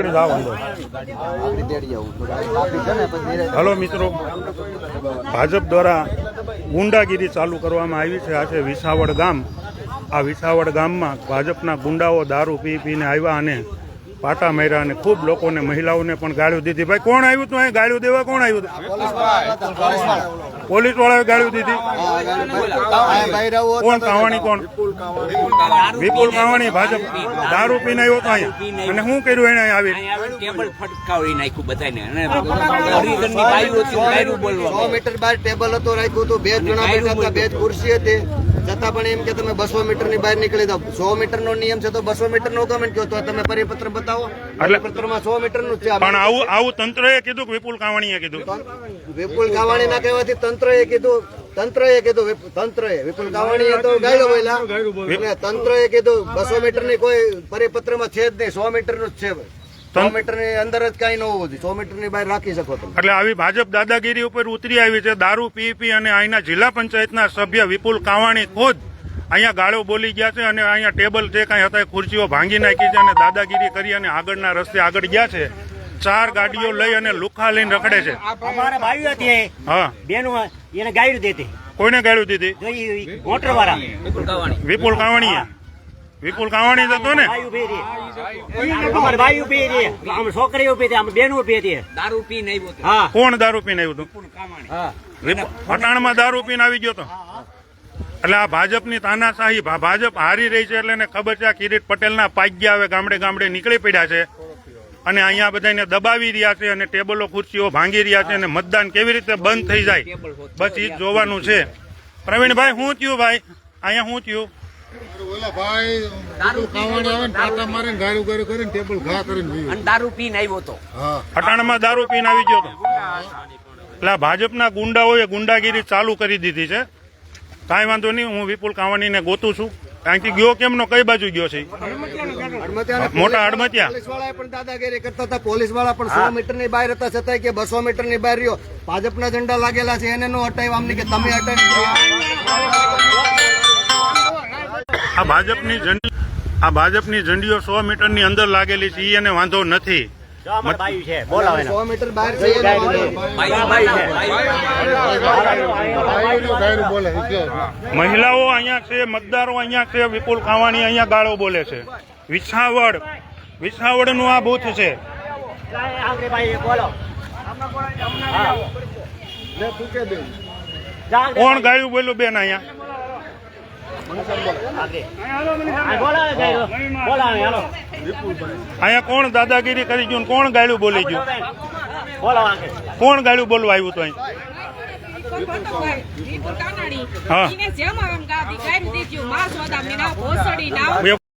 પકડી જાવ હલો મિત્રો. ભાજપ દ્વારા ગુંડાગીરી ચાલુ કરવામાં આવી છે. આ છે વિસાવડ ગામ, આ વિસાવડ ગામમાં ભાજપના ગુંડાઓ દારૂ પી પીને આવ્યા અને પાટા માર્યા અને ખૂબ લોકોને, મહિલાઓને પણ ગાળ્યું દીધી. ભાઈ, કોણ આવ્યું હતું અહીં? ગાળ્યું દેવા કોણ આવ્યું પોલીસ વાળાએ ગાળ્યું દીધી. કોણ કાવાણી કોણ? વિપુલ કાવાણી ભાજપ દારૂ પીને આવ્યો તો અહીંયા. અને શું કર્યું એને આવી ટેબલ ફટકાવી નાખ્યું બધાને અને હરિજનની બાયું હતી સો બોલવા મીટર બાર ટેબલ હતો રાખ્યું હતું. બે જણા બેઠા હતા બે ખુરશી હતી. છતાં પણ એમ કે તમે બસો મીટરની બહાર નીકળી દો સો મીટર નો નિયમ છે તો બસો મીટર નો કમેન્ટ કહો તો તમે પરિપત્ર બતાવો. એટલે- પરિપત્રમાં સો મીટરનું છે પણ આવું આવું તંત્રએ કીધું કે વિપુલ કાવાણીએ કીધું? વિપુલ કાવાણી ના કહેવાથી તંત્ર એ કીધું તંત્ર એ કીધું વિપ- તંત્ર એ વિપુલ કાવાણી તો ગાયલો બોલ્યા. અને તંત્ર એ કીધું બસો મીટરની કોઈ પરિપત્રમાં છે જ નહીં. સો મીટરનું જ છે. સો મીટરની અંદર જ કઈ ન હોવું જોઈએ. સો મીટરની બહાર રાખી શકો તમે. એટલે આવી ભાજપ દાદાગીરી ઉપર ઉતરી આવી છે. દારૂ પી પી અને અહીંના જિલ્લા પંચાયતના સભ્ય વિપુલ કાવાણી ખુદ અહીંયા ગાળો બોલી ગયા છે અને અહીંયા ટેબલ જે કાંઈ હતા એ ખુરશીઓ ભાંગી નાખી છે અને દાદાગીરી કરી અને આગળના રસ્તે આગળ ગયા છે. ચાર ગાડીઓ લઈ અને લુખા લઈને રખડે છે. અમારા ભાઈઓ હતી હા. બેનો એને ગાયડું દેતી કોઈને ગાળ્યું દીધી? મોટર વાળા વિપુલ કાવાણીએ. વિપુલ કાવાણી જ હતો ને? ભાઈ ઊભી રહી છોકરી ઊભી હતી અમે બેન ઊભી હતી દારૂ પી નહીં હા. કોણ દારૂ પીને આવ્યું હતું? પટાણમાં દારૂ પીને આવી ગયો તો એટલે આ ભાજપની તાનાશાહી ભાજપ હારી રહી છે એટલે એને ખબર છે આ કિરીટ પટેલના પાગ્યા હવે ગામડે ગામડે નીકળી પડ્યા છે. અને અહીંયા બધાને દબાવી રહ્યા છે અને ટેબલો ખુરશીઓ ભાંગી રહ્યા છે અને મતદાન કેવી રીતે બંધ થઈ જાય બસ એ જ જોવાનું છે. પ્રવીણભાઈ શું થયું ભાઈ? અહીંયા શું થયું? ઓલા ભાઈ પેલું ખાવાનું આવે ને પાટા મારીને ગાળું ગાળું કરીને ટેબલ ઘા કરીને વીવે. અને દારૂ પીને આવ્યો હતો હા. અટાણામાં દારૂ પીને આવી ગયો એટલે ભાજપના ગુંડાઓએ ગુંડાગીરી ચાલુ કરી દીધી છે. કાંઈ વાંધો નહીં હું વિપુલ કાવાણીને ગોતું છું. અહીંથી ગયો કેમનો? કઈ બાજુ ગયો છે મોટા હડમતિયા પોલીસવાળા પણ દાદાગીરી કરતા હતા. પોલીસવાળા પણ સો મીટરની બહાર હતા છતાં કે બસો મીટરની બહાર રહ્યો. ભાજપના ઝંડા લાગેલા છે એને નો હટાવ્યા અમને કે તમે હટાવી આ ભાજપની ઝંડી આ ભાજપની ઝંડીઓ સો મીટરની અંદર લાગેલી છે એને વાંધો નથી? મહિલાઓ અહીંયા છે મતદારો અહીંયા છે વિપુલ કાવાણી અહીંયા ગાળો બોલે છે વિછાવડ વિછાવડનું આ બૂથ છે આંગરે ભાઈ બોલો હા. જા આંગરે કોણ ગાયું બોલ્યું બેન અહીંયા આંગરે. આ બોલાવે ગાયરો. બોલાવે હાલો અહીંયા કોણ દાદાગીરી કરી ગયું કોણ ગાળું બોલી ગયું? બોલો કોણ ગાળું બોલવા આવ્યું તો અહીં? હા.